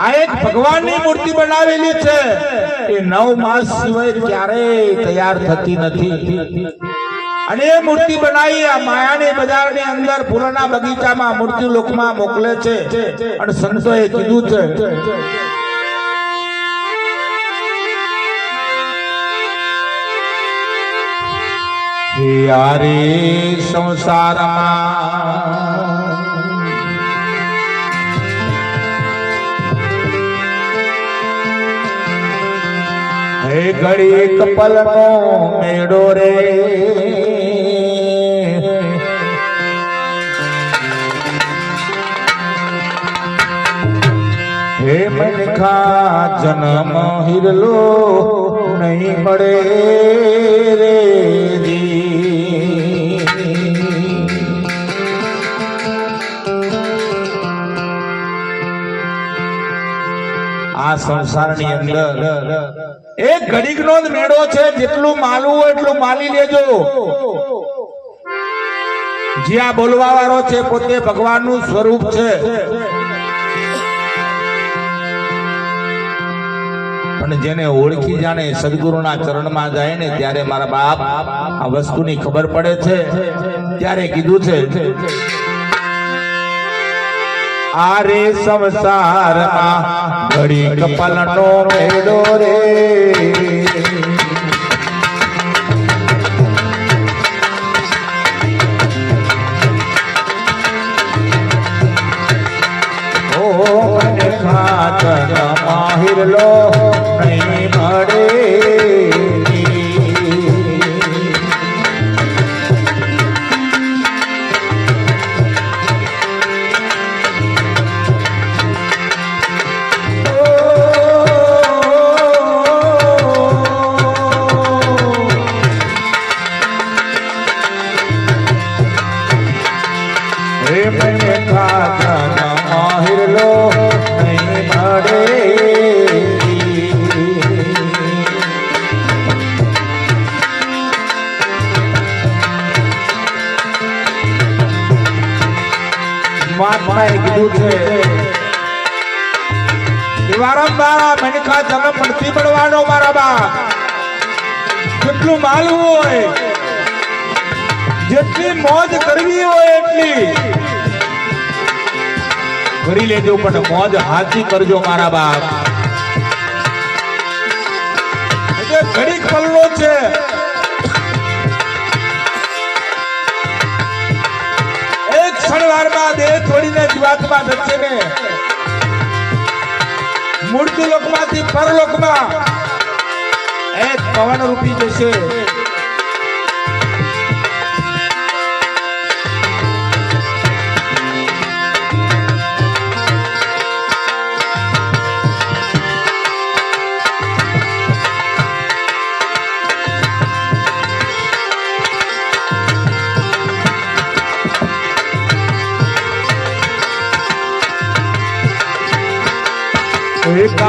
આ એક ભગવાનની મૂર્તિ બનાવેલી છે. એ નવ માસ સિવાય ક્યારેય તૈયાર થતી નથી. અને એ મૂર્તિ બનાવી આ માયાની બજારની અંદર ફૂલોના બગીચામાં મૂર્તિ લોકમાં મોકલે છે. અને સંતોએ કીધું છે. યારે સંસારમાં હે ઘડી કપલનો મેળો રે હે મનખા જન્મ હિરલો નહીં પડે રે જી. આ સંસારની અંદર. એક ઘડીક નો જ મેળો છે જેટલું માલવું હોય એટલું માલી લેજો. જે આ બોલવા વાળો છે પોતે ભગવાનનું સ્વરૂપ છે. પણ જેને ઓળખી જાણે સદગુરુના ચરણમાં જાય ને ત્યારે મારા બાપ આ વસ્તુની ખબર પડે છે. ત્યારે કીધું છે આરે સંસારમાં ઘડી કપલનો મેળો રે માહિરલો નહીં મળે મહાત્માએ કીધું છે વારંવાર મનખા જન્મ નથી મળવાનો મારા બાપ જેટલું માલવું હોય જેટલી મોજ કરવી હોય એટલી કરી લેજો, પણ મોજ હાથી કરજો મારા બાપ. ઘડીક પલ્લો છે. એક ક્ષણવારમાં દેહ છોડીને જીવાતમાં જશે ને. મૂર્તિ લોકમાંથી પરલોકમાં. એક પવન રૂપી જશે.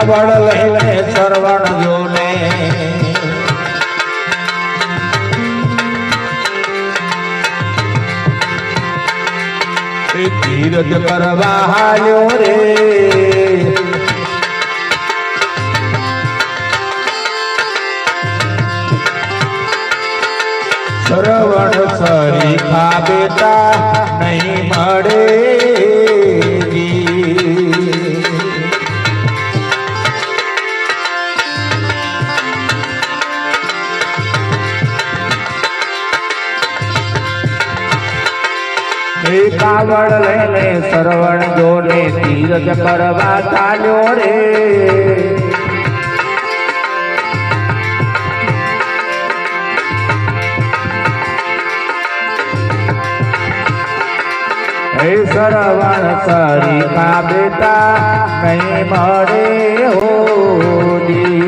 કાવડ લઈને સરવણ જોને. ધીરજ કરવા હાલ્યો રે. શ્રવણ સરીખા બેટા નહીં મળે. તીરજ કરવા ચાલ્યો રે. હે સરવણ સરિતા બેટા નહીં મળે હોજી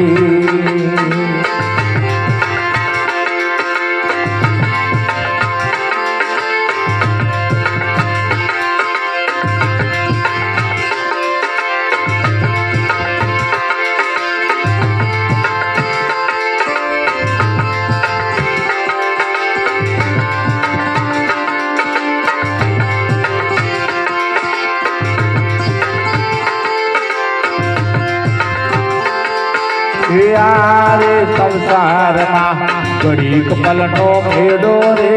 સંસારમાં ઘડીક પલટો ખેડો રે.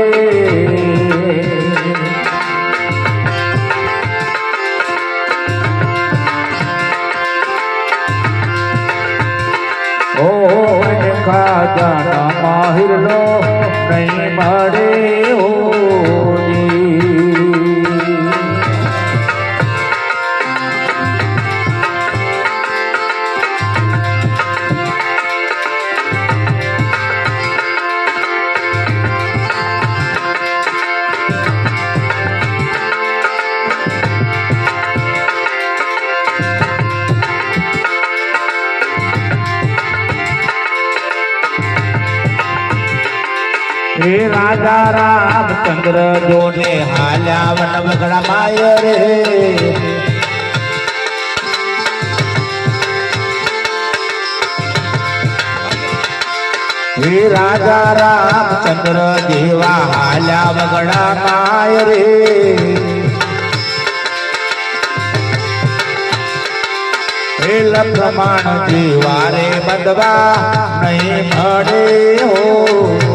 ઓ ખાજાના માહિરનો નહીં મળે હોજી હે રાજા રામચંદ્ર જોને હાલ્યા વન વગડા માય રે હે રાજા રામચંદ્ર દેવા હાલ્યા વગડા માય રે હે લખમાણ દીવારે બંધવા નહીં મળે હોજી.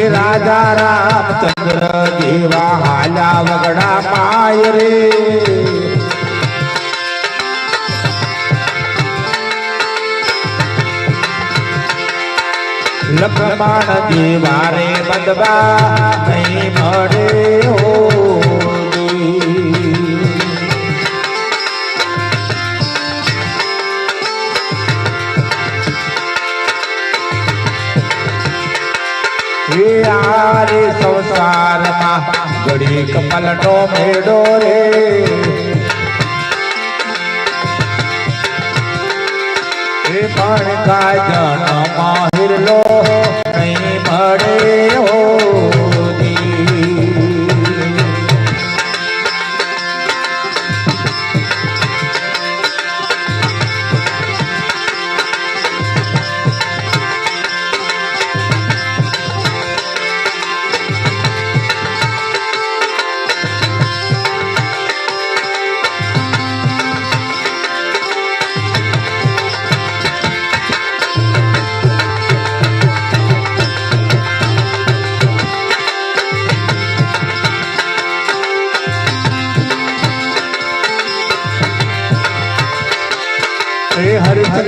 હે રાજા રામચંદ્ર જેવા હાલા વગડા પાય રે લખમાણ દેવારે બંધવા નહીં મળે હોજી. આરે સંસારમાં ઘડી કપલનો મેળો રે હે પણ કાય જન માહિરલો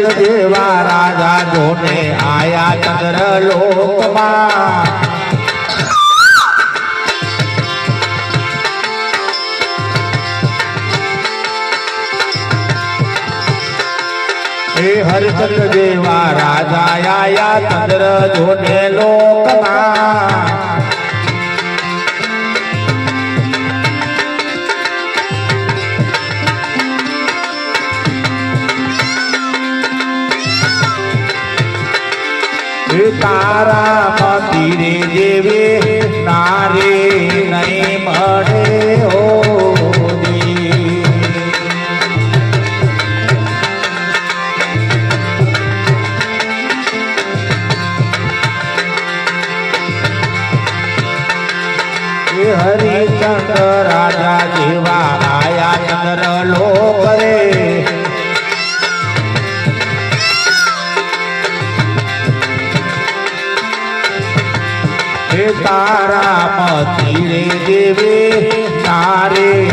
હરિચંદ્ર દેવા રાજા જોને આયા ચંદ્ર લોકમાં. હે જેવા રાજા આયા ચંદ્ર જોને લોકમાં. તારા મંદિરે દેવે નારે નહીં મળે. હે હરિચંદ્ર રાજા જેવા આયા ચંદ્ર લોક રે તારા મતીરે દેવે તારે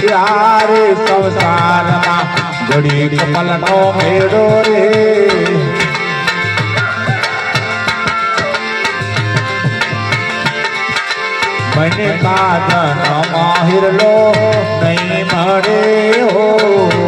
ત્યારે સંસારમાં ઘડી કપલનો મેળો રે. મને કાજન માહિરલો નહીં મળે હોરી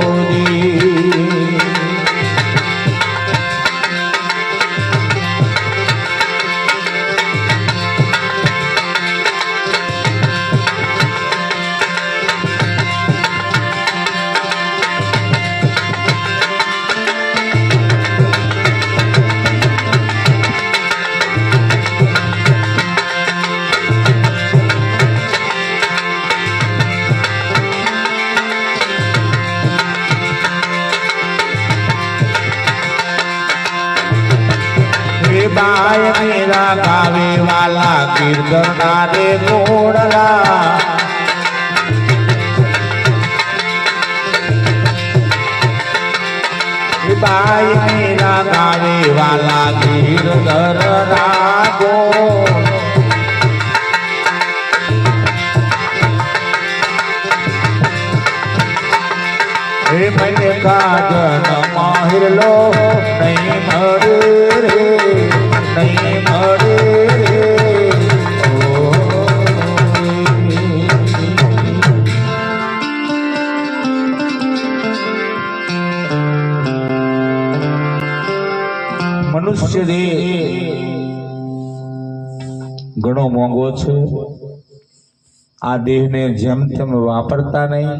બાય મેરા ગાવે વાલા કીર્તના રે ગોળલા બાય મેરા ગાવે વાલા કીર્તન રાગો હે મને કાજન માહિરલો નહીં મરે મોંઘો છે? આ દેહને જેમ તેમ વાપરતા નહીં.